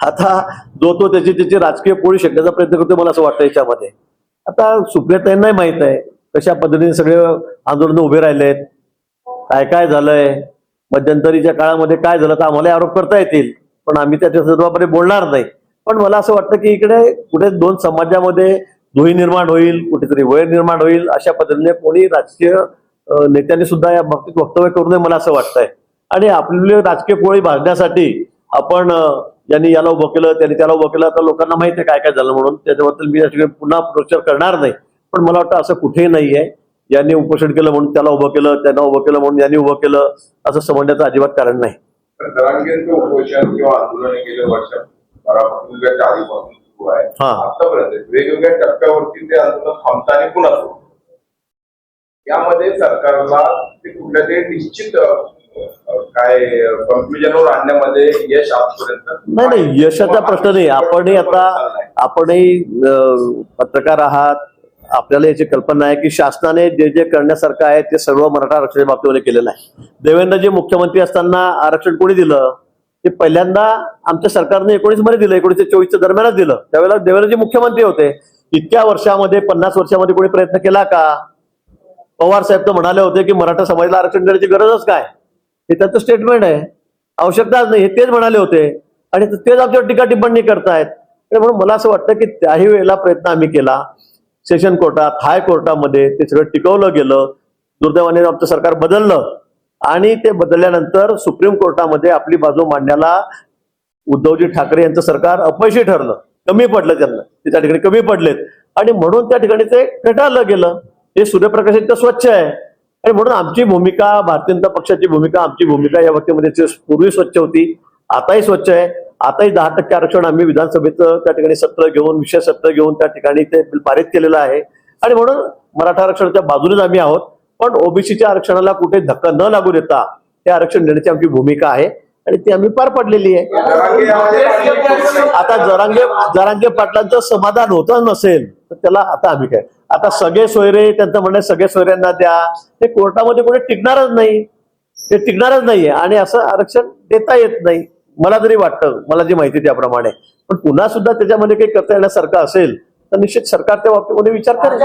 आता जो तो त्याची त्याची राजकीय पोळी शेकण्याचा प्रयत्न करतो मला असं वाटतं याच्यामध्ये. आता सुप्रियताईंनाही माहीत आहे कशा पद्धतीने सगळे आंदोलन उभे राहिलेत काय काय झालंय मध्यंतरीच्या काळामध्ये काय झालं तर आम्हाला आरोप करता येतील. पण आम्ही त्याच्या संदर्भामध्ये बोलणार नाही. पण मला असं वाटतं की इकडे कुठे दोन समाजामध्ये दुही निर्माण होईल कुठेतरी वैर निर्माण होईल अशा पद्धतीने कोणी राजकीय नेत्यांनी सुद्धा या बाबतीत वक्तव्य करू नये मला असं वाटतंय. आणि आपली राजकीय पोळी भाजण्यासाठी आपण अं, यांनी याला उभं केलं त्यांनी त्याला उभं केलं. तर लोकांना माहिती आहे काय काय झालं म्हणून. त्याच्याबद्दल मी या ठिकाणी पुन्हा प्रचार करणार नाही. पण मला वाटतं असं कुठेही नाहीये. यांनी उपोषण केलं म्हणून त्याला उभं केलं त्यांना उभं केलं म्हणून यांनी उभं केलं असं समजण्याचं अजिबात कारण नाही. आहे. हा. वेगवेगळ्या टप्प्यावरती ते आंदोलन थांबताना पुन्हा सुरू यामध्ये सरकारला ते कुठल्या तरी निश्चित काय कन्क्लुजनवर आणण्यामध्ये यश आजपर्यंत नाही नाही यशाचा प्रश्न नाही. आपणही आता आपणही पत्रकार आहात. आपल्याला याची कल्पना आहे की शासनाने जे जे करण्यासारखं आहे ते सर्व मराठा आरक्षणाच्या बाबतीमध्ये केलेलं आहे. देवेंद्रजी मुख्यमंत्री असताना आरक्षण कोणी दिलं? ते पहिल्यांदा आमच्या सरकारने एकोणीसमध्ये दिलं एकोणीसशे चोवीसच्या दरम्यानच दिलं. त्यावेळेला देवेंद्रजी मुख्यमंत्री होते. इतक्या वर्षामध्ये पन्नास वर्षामध्ये कोणी प्रयत्न केला का? पवार साहेब तर म्हणाले होते की मराठा समाजाला आरक्षण देण्याची गरजच काय? हे त्यांचं स्टेटमेंट आहे. आवश्यकताच नाही हे तेच म्हणाले होते. आणि तेच आमच्यावर टीका टिप्पणी करतायत. म्हणून मला असं वाटतं की त्याही वेळेला प्रयत्न आम्ही केला. सेशन कोर्टात हाय कोर्टामध्ये ते सगळं टिकवलं गेलं. दुर्दैवाने आमचं सरकार बदललं. आणि ते बदलल्यानंतर सुप्रीम कोर्टामध्ये आपली बाजू मांडण्याला उद्धवजी ठाकरे यांचं सरकार अपयशी ठरलं. कमी पडलं त्यांना. ते त्या ठिकाणी कमी पडलेत. आणि म्हणून त्या ठिकाणी ते घटाळलं गेलं. हे सूर्यप्रकाश इतकं स्वच्छ आहे. आणि म्हणून आमची भूमिका भारतीय जनता पक्षाची भूमिका आमची भूमिका या बाबतीमध्ये पूर्वी स्वच्छ होती आताही स्वच्छ आहे. आताही दहा टक्के आरक्षण आम्ही विधानसभेचं त्या ठिकाणी सत्र घेऊन विशेष सत्र घेऊन त्या ठिकाणी ते बिल पारित केलेलं आहे. आणि म्हणून मराठा आरक्षणाच्या बाजूनेच आम्ही आहोत. पण ओबीसीच्या आरक्षणाला कुठे धक्का न लागू देता ते आरक्षण देण्याची आमची भूमिका आहे. आणि ती आम्ही पार पडलेली आहे. आता जरांगे जरांगे पाटलांचं समाधान होतं नसेल तर त्याला आता आम्ही काय आता सगळे सोयरे त्यांचं म्हणणं सगळे सोयऱ्यांना द्या. ते कोर्टामध्ये कोणी टिकणारच नाही. ते टिकणारच नाहीये. आणि असं आरक्षण देता येत नाही. मला तरी वाटतं मला जी माहिती त्याप्रमाणे. पण पुन्हा सुद्धा त्याच्यामध्ये काही करता येण्यासारखं असेल तर निश्चित सरकार त्या बाबतीमध्ये विचार करेल.